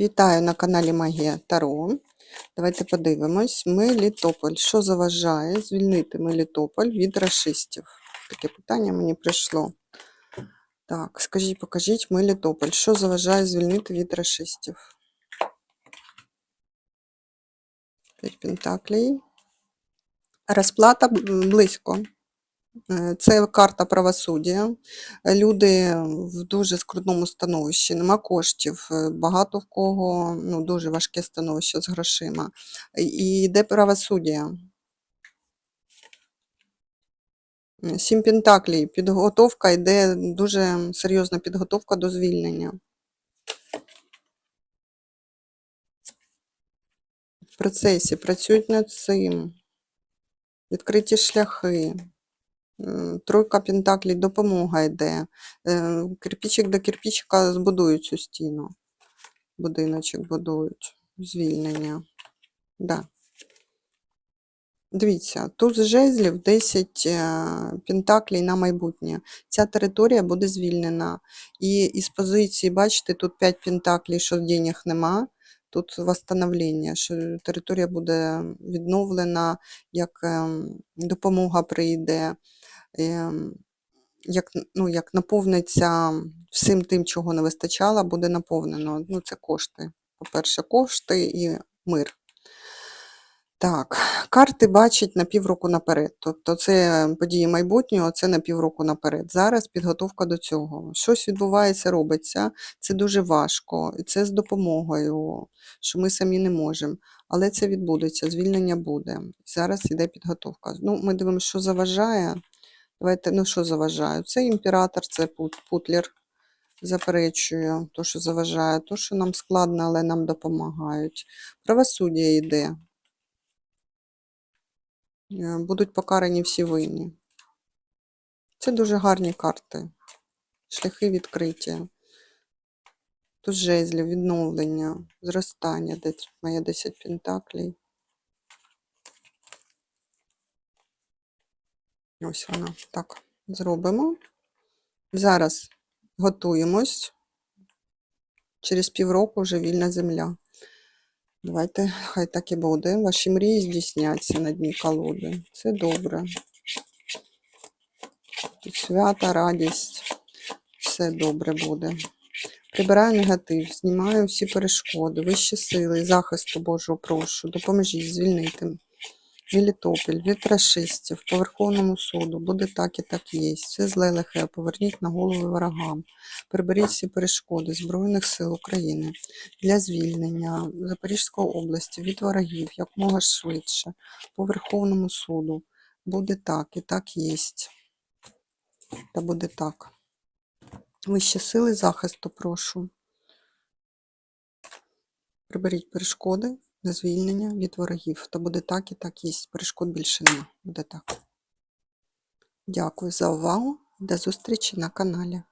Вітаю на каналі Магія Таро. Давайте подивимось. Мелітополь. Що заважає звільнити Мелітополь від расистів? Таке питання мені прийшло. Так, скажіть, покажіть Мелітополь. Що заважає звільнити від расистів? П'ять Пентаклей. Розплата близько. Е, Це карта правосуддя. Люди в дуже скрутному становищі, нема коштів, е, багато в кого ну, дуже важке становище з грошима. І йде правосуддя. Сім пентаклей. Підготовка йде дуже серйозна підготовка до звільнення. В процесі працюють над цим. Відкриті шляхи. Тройка пентаклей, допомога йде. Е, Кирпичик до кирпичика збудують цю стіну. Будиночок будують. Звільнення. Да. Дивіться, туз жезлів 10 е, пентаклей на майбутнє. Ця територія буде звільнена. І із позиції, бачите, тут 5 пентаклей, що денег нема. Тут восстановлення, що територія буде відновлена, як ем, допомога прийде, як, ну, як наповниться всім тим, чого не вистачало, буде наповнено. Ну, це кошти. По-перше, кошти і мир. Так, карти бачать на півроку наперед. Тобто це події майбутнього, це на півроку наперед. Зараз підготовка до цього. Щось відбувається, робиться. Це дуже важко, і це з допомогою, що ми самі не можемо. Але це відбудеться, звільнення буде. Зараз іде підготовка. Ну, ми дивимося, що заважає. Давайте, ну що заважає? Це імператор, це Пут- Путлер. Заперечую, то, що заважає, то, що нам складно, але нам допомагають. Правосуддя йде. Е, Будуть покарані всі винні. Це дуже гарні карти. Шляхи відкриті. Тут жезлів, відновлення, зростання, де моє 10 пентаклей. Ось вона. Так, зробимо. Зараз готуємось. Через півроку вже вільна земля. Давайте, хай так і буде. Ваші мрії здійсняться на дні колоди. Це добре. Тут свята, радість. Все добре буде. Прибираю негатив, знімаю всі перешкоди, вищі сили, захисту Божого прошу, допоможіть звільнити Мелітополь від расистів по Верховному суду. Буде так і так є. Все зле лихе, поверніть на голови ворогам. Приберіть всі перешкоди Збройних сил України для звільнення Запорізької області від ворогів якмога швидше по Верховному суду. Буде так і так є. Та буде так. Вищі сили захисту прошу. Приберіть перешкоди звільнення від ворогів. То буде так і так є. Перешкод більше нема. Буде так. Дякую за увагу. До зустрічі на каналі.